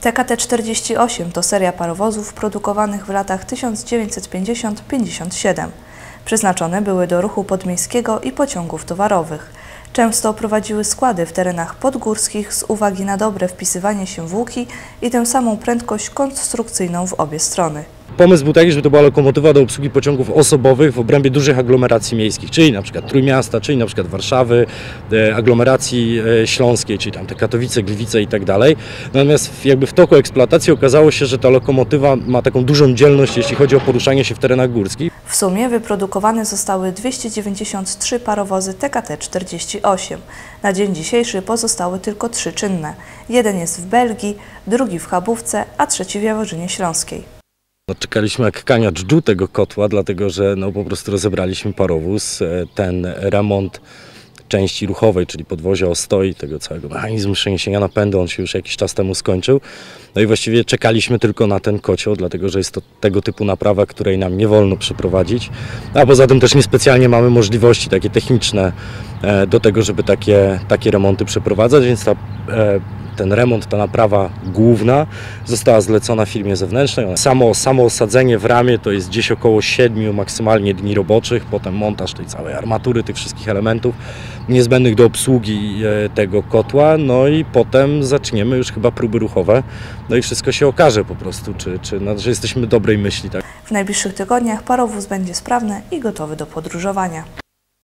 TKT-48 to seria parowozów produkowanych w latach 1950-57. Przeznaczone były do ruchu podmiejskiego i pociągów towarowych. Często prowadziły składy w terenach podgórskich z uwagi na dobre wpisywanie się w łuki i tę samą prędkość konstrukcyjną w obie strony. Pomysł był taki, żeby to była lokomotywa do obsługi pociągów osobowych w obrębie dużych aglomeracji miejskich, czyli na przykład Trójmiasta, czyli na przykład Warszawy, e, aglomeracji e, śląskiej, czyli tam te Katowice, Gliwice i tak dalej. Natomiast jakby w toku eksploatacji okazało się, że ta lokomotywa ma taką dużą dzielność, jeśli chodzi o poruszanie się w terenach górskich. W sumie wyprodukowane zostały 293 parowozy TKT-48. Na dzień dzisiejszy pozostały tylko trzy czynne. Jeden jest w Belgii, drugi w Chabówce, a trzeci w Jaworzynie Śląskiej. No, czekaliśmy jak kania dżdżu tego kotła, dlatego że no, po prostu rozebraliśmy parowóz. E, Ten remont części ruchowej, czyli podwozia ostoi, tego całego mechanizmu przeniesienia napędu, on się już jakiś czas temu skończył. No i właściwie czekaliśmy tylko na ten kocioł, dlatego że jest to tego typu naprawa, której nam nie wolno przeprowadzić. A poza tym też niespecjalnie mamy możliwości takie techniczne e, do tego, żeby takie, takie remonty przeprowadzać, więc ta, e, ten remont, ta naprawa główna została zlecona firmie zewnętrznej. Samo, samo osadzenie w ramie to jest gdzieś około 7 maksymalnie dni roboczych, potem montaż tej całej armatury, tych wszystkich elementów niezbędnych do obsługi e, tego kotła, no i potem zaczniemy już chyba próby ruchowe, no i wszystko się okaże po prostu, czy, czy, no, że jesteśmy dobrej myśli. Tak? W najbliższych tygodniach parowóz będzie sprawny i gotowy do podróżowania.